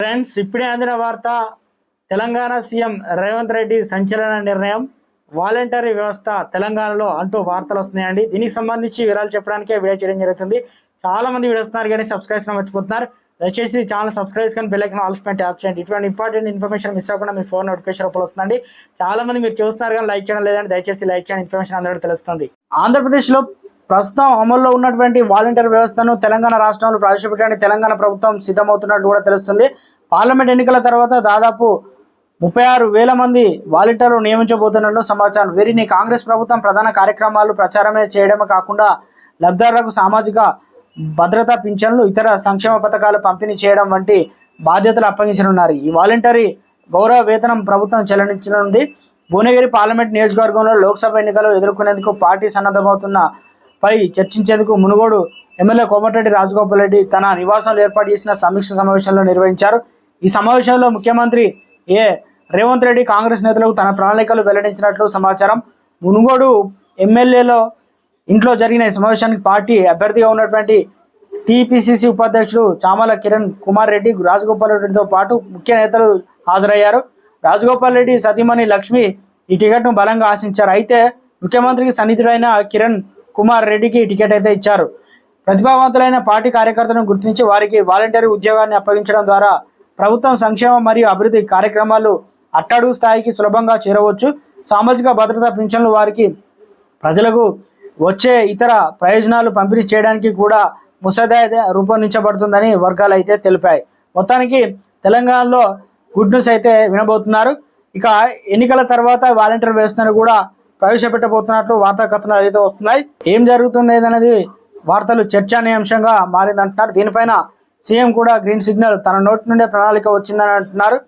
Friends ఇప్పుడే అందిన వార్త తెలంగాణ సీఎం రేవంత్ రెడ్డి సంచలన నిర్ణయం. వాలంటరీ వ్యవస్థ తెలంగాణలో అంటూ వార్తలు వస్తున్నాయండి. దీనికి సంబంధించి వివరాలు చెప్పడానికే వీడియో చేయడం జరుగుతుంది. చాలా మంది వీడియో వస్తున్నారు కానీ సబ్స్క్రైబ్ చేయడం మర్చిపోతున్నారు. దయచేసి ఛానల్ సబ్స్క్రైబ్ కానీ బెల్లైకన్ ఆల్స్మెంట్ యాప్ చేయండి. ఇటువంటి ఇంపార్టెంట్ ఇన్ఫర్మేషన్ మిస్ అవ్వకుండా మీ ఫోన్ నోటిఫికేషన్ రూపంలో వస్తుందండి. చాలా మంది మీరు చూస్తున్నారు కానీ లైక్ చేయడం లేదండి. దయచేసి లైక్ చేయండి. ఇన్ఫర్మేషన్ అందరికీ తెలుస్తుంది. ఆంధ్రప్రదేశ్లో ప్రస్తుతం అమల్లో ఉన్నటువంటి వాలంటీర్ వ్యవస్థను తెలంగాణ రాష్ట్రంలో ప్రవేశపెట్టడానికి తెలంగాణ ప్రభుత్వం సిద్ధమవుతున్నట్లు కూడా తెలుస్తుంది. పార్లమెంట్ ఎన్నికల తర్వాత దాదాపు ముప్పై ఆరు వేల మంది వాలంటీర్లు నియమించబోతున్నట్లు సమాచారం. వీరిని కాంగ్రెస్ ప్రభుత్వం ప్రధాన కార్యక్రమాలు ప్రచారమే చేయడమే కాకుండా లబ్ధిదారులకు సామాజిక భద్రతా పింఛన్లు ఇతర సంక్షేమ పథకాలు పంపిణీ చేయడం వంటి బాధ్యతలు అప్పగించనున్నారు. ఈ వాలంటరీ గౌరవ వేతనం ప్రభుత్వం చెల్లించనుంది. భువనగిరి పార్లమెంట్ నియోజకవర్గంలో లోక్సభ ఎన్నికలు ఎదుర్కొనేందుకు పార్టీ సన్నద్ధమవుతున్న పై చర్చించేందుకు మునుగోడు ఎమ్మెల్యే కోమటిరెడ్డి రాజగోపాల్ రెడ్డి తన నివాసంలో ఏర్పాటు చేసిన సమీక్ష సమావేశంలో నిర్వహించారు. ఈ సమావేశంలో ముఖ్యమంత్రి ఏ. రేవంత్ రెడ్డి కాంగ్రెస్ నేతలకు తన ప్రణాళికలు వెల్లడించినట్లు సమాచారం. మునుగోడు ఎమ్మెల్యేలో ఇంట్లో జరిగిన ఈ సమావేశానికి పార్టీ అభ్యర్థిగా ఉన్నటువంటి టీపీసీసీ ఉపాధ్యక్షుడు చామల కిరణ్ కుమార్ రెడ్డి రాజగోపాల్ రెడ్డితో పాటు ముఖ్య నేతలు హాజరయ్యారు. రాజగోపాల్ రెడ్డి సతీమణి లక్ష్మి ఈ టికెట్ను బలంగా ఆశించారు. అయితే ముఖ్యమంత్రికి సన్నిహితుడైన కిరణ్ కుమార్ రెడ్డికి టికెట్ అయితే ఇచ్చారు. ప్రతిభావంతులైన పార్టీ కార్యకర్తలను గుర్తించి వారికి వాలంటీర్ ఉద్యోగాన్ని అప్పగించడం ద్వారా ప్రభుత్వం సంక్షేమం మరియు అభివృద్ధి కార్యక్రమాలు అట్టడుగు స్థాయికి సులభంగా చేరవచ్చు. సామాజిక భద్రతా పింఛన్లు వారికి ప్రజలకు వచ్చే ఇతర ప్రయోజనాలు పంపిణీ చేయడానికి కూడా ముసాదా రూపొందించబడుతుందని వర్గాలు అయితే తెలిపాయి. మొత్తానికి తెలంగాణలో గుడ్ న్యూస్ అయితే వినబోతున్నారు. ఇక ఎన్నికల తర్వాత వాలంటీర్ వేస్తున్నారు కూడా ప్రవేశపెట్టబోతున్నట్లు వార్తా కథనాలు అయితే వస్తున్నాయి. ఏం జరుగుతుంది అనేది వార్తలు చర్చానీయాంశంగా మారిందంటున్నారు. దీనిపైన సీఎం కూడా గ్రీన్ సిగ్నల్ తన నోటి నుండే ప్రణాళిక వచ్చిందని అంటున్నారు.